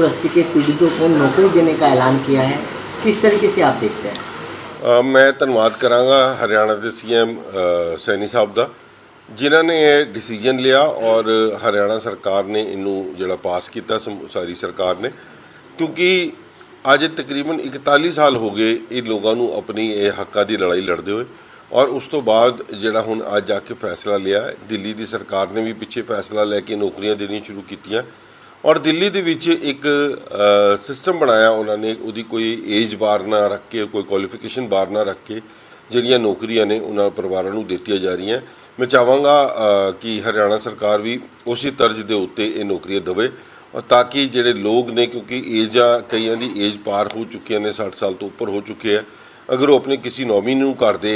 चौरासी के पीड़ितों को नौकरी देने का ऐलान किया है किस तरीके से आप देखते हैं ਅ, ਮੈਂ ਧੰਨਵਾਦ ਕਰਾਂਗਾ ਹਰਿਆਣਾ ਦੇ ਸੀਐਮ ਸੈਣੀ ਸਾਹਿਬ ਦਾ ਜਿਨ੍ਹਾਂ ਨੇ ਇਹ ਡਿਸੀਜਨ ਲਿਆ ਔਰ ਹਰਿਆਣਾ ਸਰਕਾਰ ਨੇ ਇਹਨੂੰ ਜਿਹੜਾ ਪਾਸ ਕੀਤਾ ਸਮ- ਸਾਰੀ ਸਰਕਾਰ ਨੇ ਕਿਉਂਕਿ ਅੱਜ ਤਕਰੀਬਨ 41 ਸਾਲ ਹੋ ਗਏ ਇਹ ਲੋਕਾਂ ਨੂੰ ਆਪਣੀ ਇਹ ਹੱਕਾਂ ਦੀ ਲੜਾਈ ਲੜਦੇ ਹੋਏ ਔਰ ਉਸ ਤੋਂ ਬਾਅਦ ਜਿਹੜਾ ਹੁਣ ਅੱਜ ਆ ਕੇ ਫੈਸਲਾ ਲਿਆ ਹੈ, ਦਿੱਲੀ ਦੀ ਸਰਕਾਰ ਨੇ ਵੀ ਪਿੱਛੇ ਫੈਸਲਾ ਲੈ ਕੇ ਨੌਕਰੀਆਂ ਦੇਣੀਆਂ ਸ਼ੁਰੂ ਕੀਤੀਆਂ ਔਰ ਦਿੱਲੀ ਦੇ ਵਿੱਚ ਇੱਕ ਸਿਸਟਮ ਬਣਾਇਆ ਉਹਨਾਂ ਨੇ, ਉਹਦੀ ਕੋਈ ਏਜ ਬਾਰ ਨਾ ਰੱਖ ਕੇ, ਕੋਈ ਕੁਆਲੀਫਿਕੇਸ਼ਨ ਬਾਰ ਨਾ ਰੱਖ ਕੇ ਜਿਹੜੀਆਂ ਨੌਕਰੀਆਂ ਨੇ ਉਹਨਾਂ ਪਰਿਵਾਰਾਂ ਨੂੰ ਦਿੱਤੀਆਂ ਜਾ ਰਹੀਆਂ। ਮੈਂ ਚਾਹਾਂਗਾ ਕਿ ਹਰਿਆਣਾ ਸਰਕਾਰ ਵੀ ਉਸੇ ਤਰਜ਼ ਦੇ ਉੱਤੇ ਇਹ ਨੌਕਰੀਆਂ ਦੇਵੇ ਔਰ ਤਾਂ ਕਿ ਜਿਹੜੇ ਲੋਕ ਨੇ, ਕਿਉਂਕਿ ਏਜਾਂ ਕਈਆਂ ਦੀ ਏਜ ਪਾਰ ਹੋ ਚੁੱਕੀਆਂ ਨੇ 60 ਸਾਲ ਤੋਂ ਉੱਪਰ ਹੋ ਚੁੱਕੇ ਆ, ਅਗਰ ਉਹ ਆਪਣੇ ਕਿਸੇ ਨੌਮੀ ਨੂੰ ਘਰ ਦੇ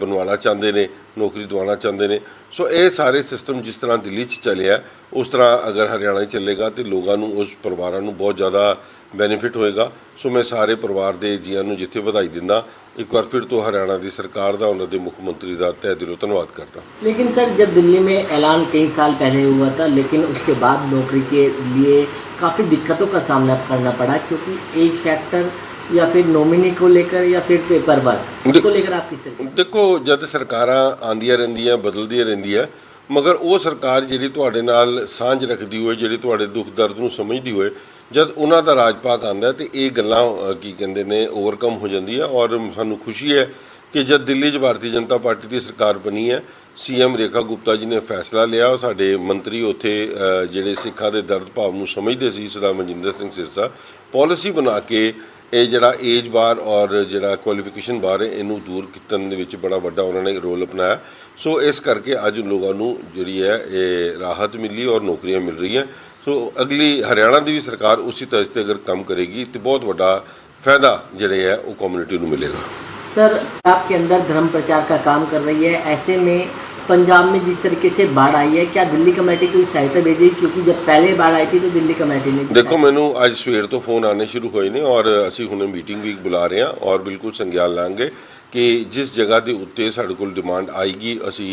ਬਣਵਾਉਣਾ ਚਾਹੁੰਦੇ ਨੇ ਨੌਕਰੀ ਦਿਵਾਉਣਾ ਚਾਹੁੰਦੇ ਨੇ ਸੋ ਇਹ ਸਾਰੇ ਸਿਸਟਮ ਜਿਸ ਤਰ੍ਹਾਂ ਦਿੱਲੀ 'ਚ ਚੱਲਿਆ ਉਸ ਤਰ੍ਹਾਂ ਅਗਰ ਹਰਿਆਣਾ 'ਚ ਚੱਲੇਗਾ ਤੇ ਲੋਕਾਂ ਨੂੰ ਉਸ ਪਰਿਵਾਰਾਂ ਨੂੰ ਬਹੁਤ ਜ਼ਿਆਦਾ ਬੈਨੀਫਿਟ ਹੋਏਗਾ ਸੋ ਮੈਂ ਸਾਰੇ ਪਰਿਵਾਰ ਦੇ ਜੀਆਂ ਨੂੰ ਜਿੱਥੇ ਵਧਾਈ ਦਿੰਦਾ ਇੱਕ ਵਾਰ ਫਿਰ ਤੋਂ ਹਰਿਆਣਾ ਦੀ ਸਰਕਾਰ ਦਾ ਉਹਨਾਂ ਦੇ ਮੁੱਖ ਮੰਤਰੀ ਦਾ ਤਹਿ ਦਿਲੋਂ ਧੰਨਵਾਦ ਕਰਦਾ लेकिन सर जब दिल्ली में ऐलान कई साल पहले हुआ था लेकिन उसके बाद नौकरी के लिए काफ़ी दिक्कतों का सामना करना पड़ा क्योंकि एज फैक्टर या फिर नॉमिनी को लेकर या फिर पेपर वर्क उसको लेकर आप किस तरीके ਦੇਖੋ ਜਦ ਸਰਕਾਰਾਂ ਆਂਦੀਆਂ ਰਹਿੰਦੀਆਂ ਬਦਲਦੀਆਂ ਰਹਿੰਦੀਆਂ ਮਗਰ ਉਹ ਸਰਕਾਰ ਜਿਹੜੀ ਤੁਹਾਡੇ ਨਾਲ ਸਾਂਝ ਰੱਖਦੀ ਹੋਏ ਜਿਹੜੀ ਤੁਹਾਡੇ ਦੁੱਖ ਦਰਦ ਨੂੰ ਸਮਝਦੀ ਹੋਏ ਜਦ ਉਹਨਾਂ ਦਾ ਰਾਜ ਪਾਕ ਆਂਦਾ ਤੇ ਇਹ ਗੱਲਾਂ ਅ, ਕੀ ਕਹਿੰਦੇ ਨੇ ਓਵਰਕਮ ਹੋ ਜਾਂਦੀ ਆ ਔਰ ਸਾਨੂੰ ਖੁਸ਼ੀ ਹੈ ਕਿ ਜਦ ਦਿੱਲੀ 'ਚ ਭਾਰਤੀ ਜਨਤਾ ਪਾਰਟੀ ਦੀ ਸਰਕਾਰ ਬਣੀ ਹੈ ਸੀਐਮ ਰੇਖਾ ਗੁਪਤਾ ਜੀ ਨੇ ਫੈਸਲਾ ਲਿਆ ਉਹ ਸਾਡੇ ਮੰਤਰੀ ਉੱਥੇ ਅ, ਜਿਹੜੇ ਸਿੱਖਾਂ ਦੇ ਦਰਦ ਭਾਵ ਨੂੰ ਸਮਝਦੇ ਸੀ ਸਰਦਾਰ ਮਨਜਿੰਦਰ ਸਿੰਘ ਸਿਰਸਾ ਪਾਲਿਸੀ ਬਣਾ ਕੇ ਇਹ ਜਿਹੜਾ ਏਜ ਬਾਰ ਔਰ ਜਿਹੜਾ ਕੁਆਲੀਫਿਕੇਸ਼ਨ ਬਾਰ ਹੈ ਇਹਨੂੰ ਦੂਰ ਕਰਨ ਦੇ ਵਿੱਚ ਬੜਾ ਵੱਡਾ ਉਹਨਾਂ ਨੇ ਰੋਲ ਅਪਣਾਇਆ ਸੋ ਇਸ ਕਰਕੇ ਅੱਜ ਲੋਕਾਂ ਨੂੰ ਜਿਹੜੀ ਹੈ ਇਹ ਰਾਹਤ ਮਿਲੀ ਔਰ ਨੌਕਰੀਆਂ ਮਿਲ ਰਹੀਆਂ ਸੋ ਅਗਲੀ ਹਰਿਆਣਾ ਦੀ ਵੀ ਸਰਕਾਰ ਉਸੇ ਤਰ੍ਹਾਂ ਤੇ ਅਗਰ ਕੰਮ ਕਰੇਗੀ ਤੇ ਬਹੁਤ ਵੱਡਾ ਫਾਇਦਾ ਜਿਹੜੇ ਹੈ ਉਹ ਕਮਿਊਨਿਟੀ ਨੂੰ ਮਿਲੇਗਾ सर आपके अंदर धर्म प्रचार का काम कर रही है ऐसे में पंजाब में जिस तरीके से बाढ़ आई है क्या दिल्ली कमेटी कोई सहायता भेजेगी क्योंकि जब पहले बाढ़ आई थी तो दिल्ली कमेटी ने भी ਦੇਖੋ ਮੈਨੂੰ ਅੱਜ ਸਵੇਰ ਤੋਂ ਫੋਨ ਆਨੇ ਸ਼ੁਰੂ ਹੋਏ ਨੇ ਔਰ ਅਸੀਂ ਹੁਣੇ ਮੀਟਿੰਗ ਵੀ ਬੁਲਾ ਰਹੇ ਹਾਂ ਔਰ ਬਿਲਕੁਲ ਸੰਗਿਆਨ ਲਾਂਗੇ ਕਿ ਜਿਸ ਜਗ੍ਹਾ ਦੇ ਉੱਤੇ ਸਾਡੇ ਕੋਲ ਡਿਮਾਂਡ ਆਏਗੀ ਅਸੀਂ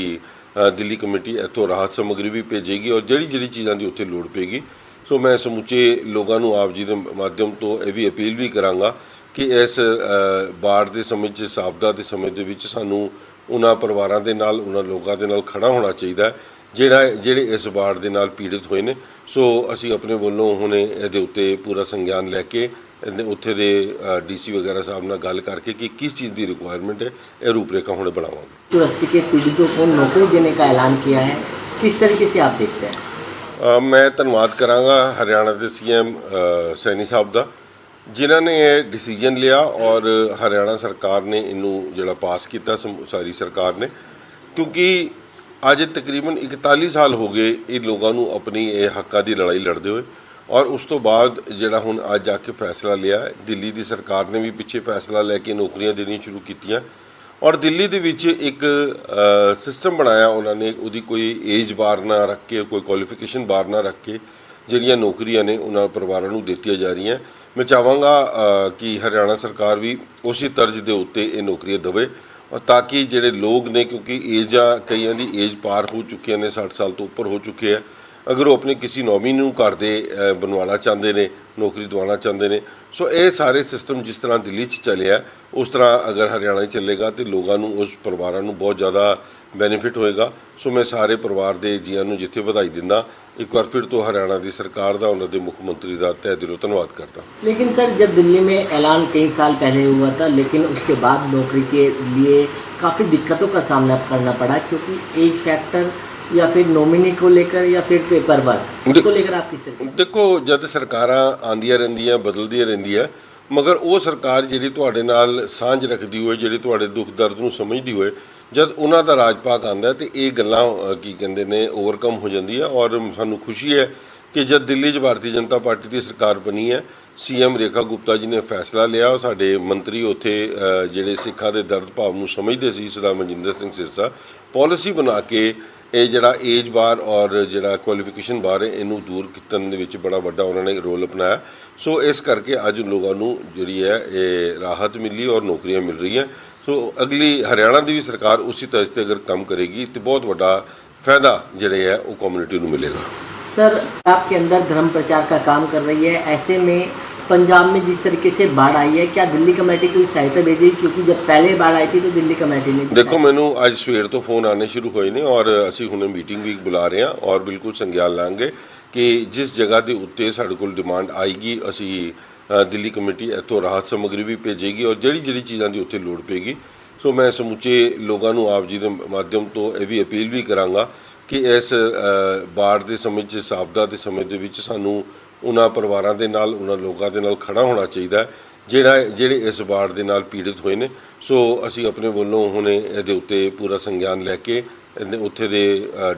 ਅ, ਦਿੱਲੀ ਕਮੇਟੀ ਇੱਥੋਂ ਰਾਹਤ ਸਮੱਗਰੀ ਵੀ ਭੇਜੇਗੀ ਔਰ ਜਿਹੜੀ ਜਿਹੜੀ ਚੀਜ਼ਾਂ ਦੀ ਉੱਥੇ ਲੋੜ ਪਏਗੀ ਸੋ ਮੈਂ ਸਮੁੱਚੇ ਲੋਕਾਂ ਨੂੰ ਆਪ ਜੀ ਦੇ ਮਾਧਿਅਮ ਤੋਂ ਇਹ ਵੀ ਅਪੀਲ ਵੀ ਕਰਾਂਗਾ ਕਿ ਇਸ ਅ, ਬਾੜ ਦੇ ਸਮੇਂ 'ਚ ਸਾਬਦਾ ਦੇ ਸਮੇਂ ਦੇ ਵਿੱਚ ਸਾਨੂੰ ਉਹਨਾਂ ਪਰਿਵਾਰਾਂ ਦੇ ਨਾਲ ਉਹਨਾਂ ਲੋਕਾਂ ਦੇ ਨਾਲ ਖੜਾ ਹੋਣਾ ਚਾਹੀਦਾ ਹੈ ਜਿਹੜਾ ਜਿਹੜੇ ਇਸ ਬਾੜ ਦੇ ਨਾਲ ਪੀੜਿਤ ਹੋਏ ਨੇ ਸੋ ਅਸੀਂ ਆਪਣੇ ਵੱਲੋਂ ਹੁਣੇ ਇਹਦੇ ਉੱਤੇ ਪੂਰਾ ਸੰਗਿਆਨ ਲੈ ਕੇ ਇਹਦੇ ਉੱਥੇ ਦੇ ਡੀਸੀ ਵਗੈਰਾ ਸਾਹਿਬ ਨਾਲ ਗੱਲ ਕਰਕੇ ਕਿ ਕਿਸ ਚੀਜ਼ ਦੀ ਰਿਕੁਆਇਰਮੈਂਟ ਹੈ ਇਹ ਰੂਪਰੇਖਾ ਹੁਣੇ ਬਣਾਵਾਂਗੇ चौरासी के पीड़ितों को नौकरी देने का ऐलान किया है किस तरीके से आप देखते हैं ਅ, ਮੈਂ ਧੰਨਵਾਦ ਕਰਾਂਗਾ ਹਰਿਆਣਾ ਦੇ ਸੀਐਮ ਸੈਣੀ ਸਾਹਿਬ ਦਾ ਜਿਨ੍ਹਾਂ ਨੇ ਇਹ ਡਿਸੀਜਨ ਲਿਆ ਔਰ ਹਰਿਆਣਾ ਸਰਕਾਰ ਨੇ ਇਹਨੂੰ ਜਿਹੜਾ ਪਾਸ ਕੀਤਾ, ਸਮ- ਸਾਰੀ ਸਰਕਾਰ ਨੇ, ਕਿਉਂਕਿ ਅੱਜ ਤਕਰੀਬਨ 41 ਸਾਲ ਹੋ ਗਏ ਇਹ ਲੋਕਾਂ ਨੂੰ ਆਪਣੀ ਇਹ ਹੱਕਾਂ ਦੀ ਲੜਾਈ ਲੜਦੇ ਹੋਏ ਔਰ ਉਸ ਤੋਂ ਬਾਅਦ ਜਿਹੜਾ ਹੁਣ ਅੱਜ ਆ ਕੇ ਫੈਸਲਾ ਲਿਆ, ਦਿੱਲੀ ਦੀ ਸਰਕਾਰ ਨੇ ਵੀ ਪਿੱਛੇ ਫੈਸਲਾ ਲੈ ਕੇ ਨੌਕਰੀਆਂ ਦੇਣੀਆਂ ਸ਼ੁਰੂ ਕੀਤੀਆਂ ਔਰ ਦਿੱਲੀ ਦੇ ਵਿੱਚ ਇੱਕ ਸਿਸਟਮ ਬਣਾਇਆ ਉਹਨਾਂ ਨੇ, ਉਹਦੀ ਕੋਈ ਏਜ ਬਾਰ ਨਾ ਰੱਖ ਕੇ, ਕੋਈ ਕੁਆਲੀਫਿਕੇਸ਼ਨ ਬਾਰ ਨਾ ਰੱਖ ਕੇ ਜਿਹੜੀਆਂ ਨੌਕਰੀਆਂ ਨੇ ਉਹਨਾਂ ਪਰਿਵਾਰਾਂ ਨੂੰ ਦਿੱਤੀਆਂ ਜਾ ਰਹੀਆਂ। ਮੈਂ ਚਾਹਾਂਗਾ ਕਿ ਹਰਿਆਣਾ ਸਰਕਾਰ ਵੀ ਉਸੇ ਤਰਜ਼ ਦੇ ਉੱਤੇ ਇਹ ਨੌਕਰੀਆਂ ਦੇਵੇ ਔਰ ਤਾਂ ਕਿ ਜਿਹੜੇ ਲੋਕ ਨੇ, ਕਿਉਂਕਿ ਏਜਾਂ ਕਈਆਂ ਦੀ ਏਜ ਪਾਰ ਹੋ ਚੁੱਕੀਆਂ ਨੇ 60 ਸਾਲ ਤੋਂ ਉੱਪਰ ਹੋ ਚੁੱਕੇ ਆ। ਅਗਰ ਉਹ ਆਪਣੇ ਕਿਸੇ ਨੌਮੀ ਨੂੰ ਘਰ ਦੇ ਬਣਵਾਉਣਾ ਚਾਹੁੰਦੇ ਨੇ, ਨੌਕਰੀ ਦਵਾਉਣਾ ਚਾਹੁੰਦੇ ਨੇ, ਸੋ ਇਹ ਸਾਰੇ ਸਿਸਟਮ ਜਿਸ ਤਰ੍ਹਾਂ ਦਿੱਲੀ 'ਚ ਚੱਲਿਆ ਉਸ ਤਰ੍ਹਾਂ ਅਗਰ ਹਰਿਆਣਾ 'ਚ ਚੱਲੇਗਾ ਤੇ ਲੋਕਾਂ ਨੂੰ, ਉਸ ਪਰਿਵਾਰਾਂ ਨੂੰ ਬਹੁਤ ਜ਼ਿਆਦਾ ਬੈਨੀਫਿਟ ਹੋਏਗਾ। ਸੋ ਮੈਂ ਸਾਰੇ ਪਰਿਵਾਰ ਦੇ ਜੀਆਂ ਨੂੰ ਜਿੱਥੇ ਵਧਾਈ ਦਿੰਦਾ ਇੱਕ ਵਾਰ ਫਿਰ ਤੋਂ ਹਰਿਆਣਾ ਦੀ ਸਰਕਾਰ ਦਾ ਉਹਨਾਂ ਦੇ ਮੁੱਖ ਮੰਤਰੀ ਦਾ ਤਹਿ ਦਿਲੋਂ ਧੰਨਵਾਦ ਕਰਦਾ लेकिन सर जब दिल्ली में ऐलान कई साल पहले हुआ था लेकिन उसके बाद नौकरी के लिए काफ़ी दिक्कतों का सामना करना पड़ा क्योंकि एज फैक्टर या फिर नॉमिनी को लेकर या फिर पेपर वर्क उसको लेकर आप किस तरीके ਦੇਖੋ ਜਦ ਸਰਕਾਰਾਂ ਆਂਦੀਆਂ ਰਹਿੰਦੀਆਂ ਬਦਲਦੀਆਂ ਰਹਿੰਦੀਆਂ ਮਗਰ ਉਹ ਸਰਕਾਰ ਜਿਹੜੀ ਤੁਹਾਡੇ ਨਾਲ ਸਾਂਝ ਰੱਖਦੀ ਹੋਏ ਜਿਹੜੀ ਤੁਹਾਡੇ ਦੁੱਖ ਦਰਦ ਨੂੰ ਸਮਝਦੀ ਹੋਏ ਜਦ ਉਹਨਾਂ ਦਾ ਰਾਜ ਪਾਕ ਆਂਦਾ ਤੇ ਇਹ ਗੱਲਾਂ ਅ, ਕੀ ਕਹਿੰਦੇ ਨੇ ਓਵਰਕਮ ਹੋ ਜਾਂਦੀ ਹੈ ਔਰ ਸਾਨੂੰ ਖੁਸ਼ੀ ਹੈ ਕਿ ਜਦ ਦਿੱਲੀ 'ਚ ਭਾਰਤੀ ਜਨਤਾ ਪਾਰਟੀ ਦੀ ਸਰਕਾਰ ਬਣੀ ਹੈ ਸੀਐਮ ਰੇਖਾ ਗੁਪਤਾ ਜੀ ਨੇ ਫੈਸਲਾ ਲਿਆ ਉਹ ਸਾਡੇ ਮੰਤਰੀ ਉੱਥੇ ਅ, ਜਿਹੜੇ ਸਿੱਖਾਂ ਦੇ ਦਰਦ ਭਾਵ ਨੂੰ ਸਮਝਦੇ ਸੀ ਸਰਦਾਰ ਮਨਜਿੰਦਰ ਸਿੰਘ ਸਿਰਸਾ ਪਾਲਿਸੀ ਬਣਾ ਕੇ ਇਹ ਜਿਹੜਾ ਏਜ ਬਾਰ ਔਰ ਜਿਹੜਾ ਕੁਆਲੀਫਿਕੇਸ਼ਨ ਬਾਰ ਹੈ ਇਹਨੂੰ ਦੂਰ ਕਰਨ ਦੇ ਵਿੱਚ ਬੜਾ ਵੱਡਾ ਉਹਨਾਂ ਨੇ ਰੋਲ ਅਪਣਾਇਆ। ਸੋ ਇਸ ਕਰਕੇ ਅੱਜ ਲੋਕਾਂ ਨੂੰ ਜਿਹੜੀ ਹੈ ਇਹ ਰਾਹਤ ਮਿਲੀ ਔਰ ਨੌਕਰੀਆਂ ਮਿਲ ਰਹੀਆਂ। ਸੋ ਅਗਲੀ ਹਰਿਆਣਾ ਦੀ ਵੀ ਸਰਕਾਰ ਉਸੇ ਤਰ੍ਹਾਂ ਤੇ ਅਗਰ ਕੰਮ ਕਰੇਗੀ ਤੇ ਬਹੁਤ ਵੱਡਾ ਫਾਇਦਾ ਜਿਹੜੇ ਹੈ ਉਹ ਕਮਿਊਨਿਟੀ ਨੂੰ ਮਿਲੇਗਾ सर आपके अंदर धर्म प्रचार का काम कर रही है ऐसे में पंजाब में जिस तरीके से बाढ़ आई है क्या दिल्ली कमेटी कोई सहायता भेजेगी क्योंकि जब पहले बाढ़ आई थी तो दिल्ली कमेटी ने भी ਦੇਖੋ ਮੈਨੂੰ ਅੱਜ ਸਵੇਰ ਤੋਂ ਫੋਨ ਆਨੇ ਸ਼ੁਰੂ ਹੋਏ ਨੇ ਔਰ ਅਸੀਂ ਹੁਣੇ ਮੀਟਿੰਗ ਵੀ ਬੁਲਾ ਰਹੇ ਹਾਂ ਔਰ ਬਿਲਕੁਲ ਸੰਗਿਆਨ ਲਾਂਗੇ ਕਿ ਜਿਸ ਜਗ੍ਹਾ ਦੇ ਉੱਤੇ ਸਾਡੇ ਕੋਲ ਡਿਮਾਂਡ ਆਏਗੀ ਅਸੀਂ ਅ, ਦਿੱਲੀ ਕਮੇਟੀ ਇੱਥੋਂ ਰਾਹਤ ਸਮੱਗਰੀ ਵੀ ਭੇਜੇਗੀ ਔਰ ਜਿਹੜੀ ਜਿਹੜੀ ਚੀਜ਼ਾਂ ਦੀ ਉੱਥੇ ਲੋੜ ਪਏਗੀ। ਸੋ ਮੈਂ ਸਮੁੱਚੇ ਲੋਕਾਂ ਨੂੰ ਆਪ ਜੀ ਦੇ ਮਾਧਿਅਮ ਤੋਂ ਇਹ ਵੀ ਅਪੀਲ ਵੀ ਕਰਾਂਗਾ ਕਿ ਇਸ ਅ, ਬਾੜ ਦੇ ਸਮੇਂ 'ਚ ਇਸ ਆਪਦਾ ਦੇ ਸਮੇਂ ਦੇ ਵਿੱਚ ਸਾਨੂੰ ਉਹਨਾਂ ਪਰਿਵਾਰਾਂ ਦੇ ਨਾਲ ਉਹਨਾਂ ਲੋਕਾਂ ਦੇ ਨਾਲ ਖੜਾ ਹੋਣਾ ਚਾਹੀਦਾ ਹੈ ਜਿਹੜਾ ਜਿਹੜੇ ਇਸ ਬਾੜ ਦੇ ਨਾਲ ਪੀੜਿਤ ਹੋਏ ਨੇ। ਸੋ ਅਸੀਂ ਆਪਣੇ ਵੱਲੋਂ ਹੁਣੇ ਇਹਦੇ ਉੱਤੇ ਪੂਰਾ ਸੰਗਿਆਨ ਲੈ ਕੇ ਇਹਦੇ ਉੱਥੇ ਦੇ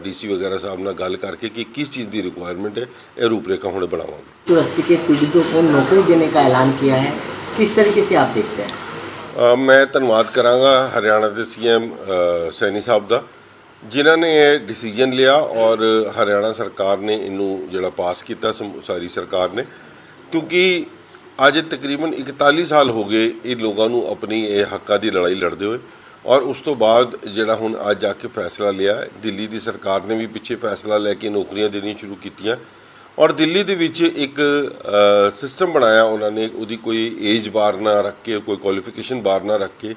ਡੀਸੀ ਵਗੈਰਾ ਸਾਹਿਬ ਨਾਲ ਗੱਲ ਕਰਕੇ ਕਿ ਕਿਸ ਚੀਜ਼ ਦੀ ਰਿਕੁਆਇਰਮੈਂਟ ਹੈ ਇਹ ਰੂਪਰੇਖਾ ਹੁਣੇ ਬਣਾਵਾਂਗੇ जो अस्सी के पीड़ितों को नौकरी देने का ऐलान किया है किस तरीके से आप देखते हैं ਅ, ਮੈਂ ਧੰਨਵਾਦ ਕਰਾਂਗਾ ਹਰਿਆਣਾ ਦੇ ਸੀਐਮ ਸੈਣੀ ਸਾਹਿਬ ਦਾ ਜਿਨ੍ਹਾਂ ਨੇ ਇਹ ਡਿਸੀਜਨ ਲਿਆ ਔਰ ਹਰਿਆਣਾ ਸਰਕਾਰ ਨੇ ਇਹਨੂੰ ਜਿਹੜਾ ਪਾਸ ਕੀਤਾ ਸਮ- ਸਾਰੀ ਸਰਕਾਰ ਨੇ ਕਿਉਂਕਿ ਅੱਜ ਤਕਰੀਬਨ 41 ਸਾਲ ਹੋ ਗਏ ਇਹ ਲੋਕਾਂ ਨੂੰ ਆਪਣੀ ਇਹ ਹੱਕਾਂ ਦੀ ਲੜਾਈ ਲੜਦੇ ਹੋਏ ਔਰ ਉਸ ਤੋਂ ਬਾਅਦ ਜਿਹੜਾ ਹੁਣ ਅੱਜ ਆ ਕੇ ਫੈਸਲਾ ਲਿਆ, ਦਿੱਲੀ ਦੀ ਸਰਕਾਰ ਨੇ ਵੀ ਪਿੱਛੇ ਫੈਸਲਾ ਲੈ ਕੇ ਨੌਕਰੀਆਂ ਦੇਣੀਆਂ ਸ਼ੁਰੂ ਕੀਤੀਆਂ। ਔਰ ਦਿੱਲੀ ਦੇ ਵਿੱਚ ਇੱਕ ਸਿਸਟਮ ਬਣਾਇਆ ਉਹਨਾਂ ਨੇ, ਉਹਦੀ ਕੋਈ ਏਜ ਬਾਰ ਨਾ ਰੱਖ ਕੇ, ਕੋਈ ਕੁਆਲੀਫਿਕੇਸ਼ਨ ਬਾਰ ਨਾ ਰੱਖ ਕੇ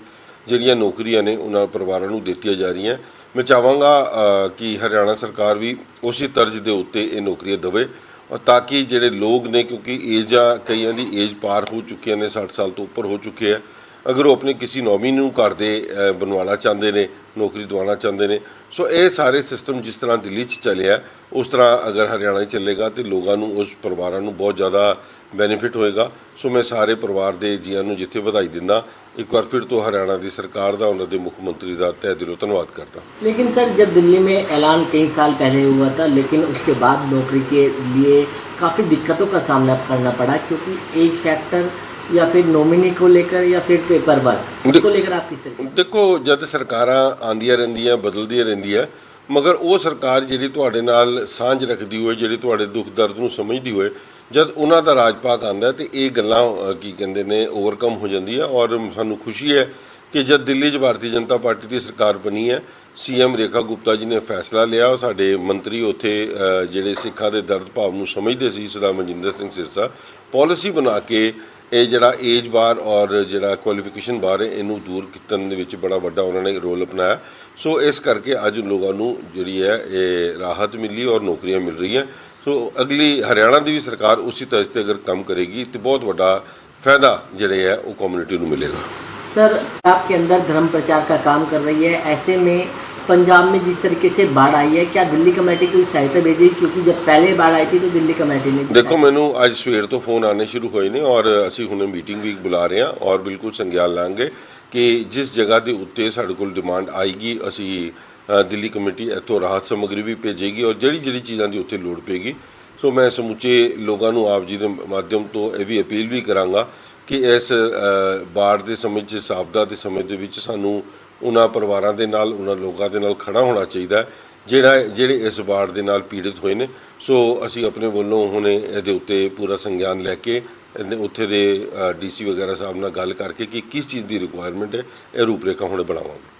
ਜਿਹੜੀਆਂ ਨੌਕਰੀਆਂ ਨੇ ਉਹਨਾਂ ਪਰਿਵਾਰਾਂ ਨੂੰ ਦਿੱਤੀਆਂ ਜਾ ਰਹੀਆਂ। ਮੈਂ ਚਾਹਾਂਗਾ ਕਿ ਹਰਿਆਣਾ ਸਰਕਾਰ ਵੀ ਉਸੇ ਤਰਜ਼ ਦੇ ਉੱਤੇ ਇਹ ਨੌਕਰੀਆਂ ਦੇਵੇ ਔਰ ਤਾਂ ਕਿ ਜਿਹੜੇ ਲੋਕ ਨੇ, ਕਿਉਂਕਿ ਏਜਾਂ ਕਈਆਂ ਦੀ ਏਜ ਪਾਰ ਹੋ ਚੁੱਕੀਆਂ ਨੇ 60 ਸਾਲ ਤੋਂ ਉੱਪਰ ਹੋ ਚੁੱਕੇ ਆ। ਅਗਰ ਉਹ ਆਪਣੇ ਕਿਸੇ ਨੌਮੀ ਨੂੰ ਘਰ ਦੇ ਅ, ਬਣਵਾਉਣਾ ਚਾਹੁੰਦੇ ਨੇ ਨੌਕਰੀ ਦਿਵਾਉਣਾ ਚਾਹੁੰਦੇ ਨੇ ਸੋ ਇਹ ਸਾਰੇ ਸਿਸਟਮ ਜਿਸ ਤਰ੍ਹਾਂ ਦਿੱਲੀ 'ਚ ਚੱਲਿਆ ਉਸ ਤਰ੍ਹਾਂ ਅਗਰ ਹਰਿਆਣਾ 'ਚ ਚੱਲੇਗਾ ਤੇ ਲੋਕਾਂ ਨੂੰ ਉਸ ਪਰਿਵਾਰਾਂ ਨੂੰ ਬਹੁਤ ਜ਼ਿਆਦਾ ਬੈਨੀਫਿਟ ਹੋਏਗਾ ਸੋ ਮੈਂ ਸਾਰੇ ਪਰਿਵਾਰ ਦੇ ਜੀਆਂ ਨੂੰ ਜਿੱਥੇ ਵਧਾਈ ਦਿੰਦਾ ਇੱਕ ਵਾਰ ਫਿਰ ਤੋਂ ਹਰਿਆਣਾ ਦੀ ਸਰਕਾਰ ਦਾ ਉਹਨਾਂ ਦੇ ਮੁੱਖ ਮੰਤਰੀ ਦਾ ਤਹਿ ਦਿਲੋਂ ਧੰਨਵਾਦ ਕਰਦਾ लेकिन सर जब दिल्ली में ऐलान कई साल पहले हुआ था लेकिन उसके बाद नौकरी के लिए काफ़ी दिक्कतों का सामना करना पड़ा क्योंकि एज फैक्टर या फिर नॉमिनी को लेकर या फिर पेपर वर्क उसको लेकर आप किस तरीके ਦੇਖੋ ਜਦ ਸਰਕਾਰਾਂ ਆਂਦੀਆਂ ਰਹਿੰਦੀਆਂ ਬਦਲਦੀਆਂ ਰਹਿੰਦੀਆਂ ਮਗਰ ਉਹ ਸਰਕਾਰ ਜਿਹੜੀ ਤੁਹਾਡੇ ਨਾਲ ਸਾਂਝ ਰੱਖਦੀ ਹੋਏ ਜਿਹੜੀ ਤੁਹਾਡੇ ਦੁੱਖ ਦਰਦ ਨੂੰ ਸਮਝਦੀ ਹੋਏ ਜਦ ਉਹਨਾਂ ਦਾ ਰਾਜ ਪਾਕ ਆਂਦਾ ਤੇ ਇਹ ਗੱਲਾਂ ਅ, ਕੀ ਕਹਿੰਦੇ ਨੇ ਓਵਰਕਮ ਹੋ ਜਾਂਦੀ ਹੈ ਔਰ ਸਾਨੂੰ ਖੁਸ਼ੀ ਹੈ ਕਿ ਜਦ ਦਿੱਲੀ 'ਚ ਭਾਰਤੀ ਜਨਤਾ ਪਾਰਟੀ ਦੀ ਸਰਕਾਰ ਬਣੀ ਹੈ ਸੀਐਮ ਰੇਖਾ ਗੁਪਤਾ ਜੀ ਨੇ ਫੈਸਲਾ ਲਿਆ ਉਹ ਸਾਡੇ ਮੰਤਰੀ ਉੱਥੇ ਅ, ਜਿਹੜੇ ਸਿੱਖਾਂ ਦੇ ਦਰਦ ਭਾਵ ਨੂੰ ਸਮਝਦੇ ਸੀ ਸਰਦਾਰ ਮਨਜਿੰਦਰ ਸਿੰਘ ਸਿਰਸਾ ਪਾਲਿਸੀ ਬਣਾ ਕੇ ਇਹ ਜਿਹੜਾ ਏਜ ਬਾਰ ਔਰ ਜਿਹੜਾ ਕੁਆਲੀਫਿਕੇਸ਼ਨ ਬਾਰ ਹੈ ਇਹਨੂੰ ਦੂਰ ਕਰਨ ਦੇ ਵਿੱਚ ਬੜਾ ਵੱਡਾ ਉਹਨਾਂ ਨੇ ਰੋਲ ਅਪਣਾਇਆ ਸੋ ਇਸ ਕਰਕੇ ਅੱਜ ਲੋਕਾਂ ਨੂੰ ਜਿਹੜੀ ਹੈ ਇਹ ਰਾਹਤ ਮਿਲੀ ਔਰ ਨੌਕਰੀਆਂ ਮਿਲ ਰਹੀਆਂ ਸੋ ਅਗਲੀ ਹਰਿਆਣਾ ਦੀ ਵੀ ਸਰਕਾਰ ਉਸੇ ਤਰ੍ਹਾਂ ਤੇ ਅਗਰ ਕੰਮ ਕਰੇਗੀ ਤੇ ਬਹੁਤ ਵੱਡਾ ਫਾਇਦਾ ਜਿਹੜੇ ਹੈ ਉਹ ਕਮਿਊਨਿਟੀ ਨੂੰ ਮਿਲੇਗਾ सर आपके अंदर धर्म प्रचार का काम कर रही है ऐसे में पंजाब में जिस तरीके से बाढ़ आई है क्या दिल्ली कमेटी कोई सहायता भेजेगी क्योंकि जब पहले बाढ़ आई थी तो दिल्ली कमेटी ने भी ਦੇਖੋ ਮੈਨੂੰ ਅੱਜ ਸਵੇਰ ਤੋਂ ਫੋਨ ਆਨੇ ਸ਼ੁਰੂ ਹੋਏ ਨੇ ਔਰ ਅਸੀਂ ਹੁਣੇ ਮੀਟਿੰਗ ਵੀ ਬੁਲਾ ਰਹੇ ਹਾਂ ਔਰ ਬਿਲਕੁਲ ਸੰਗਿਆਨ ਲਾਂਗੇ ਕਿ ਜਿਸ ਜਗ੍ਹਾ ਦੇ ਉੱਤੇ ਸਾਡੇ ਕੋਲ ਡਿਮਾਂਡ ਆਏਗੀ ਅਸੀਂ ਅ, ਦਿੱਲੀ ਕਮੇਟੀ ਇੱਥੋਂ ਰਾਹਤ ਸਮੱਗਰੀ ਵੀ ਭੇਜੇਗੀ ਔਰ ਜਿਹੜੀ ਜਿਹੜੀ ਚੀਜ਼ਾਂ ਦੀ ਉੱਥੇ ਲੋੜ ਪਏਗੀ ਸੋ ਮੈਂ ਸਮੁੱਚੇ ਲੋਕਾਂ ਨੂੰ ਆਪ ਜੀ ਦੇ ਮਾਧਿਅਮ ਤੋਂ ਇਹ ਵੀ ਅਪੀਲ ਵੀ ਕਰਾਂਗਾ ਕਿ ਇਸ ਅ, ਬਾੜ ਦੇ ਸਮੇਂ 'ਚ ਇਸ ਆਪਦਾ ਦੇ ਸਮੇਂ ਦੇ ਵਿੱਚ ਸਾਨੂੰ ਉਹਨਾਂ ਪਰਿਵਾਰਾਂ ਦੇ ਨਾਲ, ਉਹਨਾਂ ਲੋਕਾਂ ਦੇ ਨਾਲ ਖੜਾ ਹੋਣਾ ਚਾਹੀਦਾ ਜਿਹੜਾ, ਜਿਹੜੇ ਇਸ ਬਾੜ ਦੇ ਨਾਲ ਪੀੜਿਤ ਹੋਏ ਨੇ। ਸੋ ਅਸੀਂ ਆਪਣੇ ਵੱਲੋਂ ਹੁਣੇ ਇਹਦੇ ਉੱਤੇ ਪੂਰਾ ਸੰਗਿਆਨ ਲੈ ਕੇ ਉੱਥੇ ਦੇ ਡੀਸੀ ਵਗੈਰਾ ਸਾਹਿਬ ਨਾਲ ਗੱਲ ਕਰਕੇ ਕਿ ਕਿਸ ਚੀਜ਼ ਦੀ ਰਿਕੁਆਇਰਮੈਂਟ ਹੈ, ਇਹ ਰੂਪਰੇਖਾ ਹੁਣੇ ਬਣਾਵਾਂਗੇ।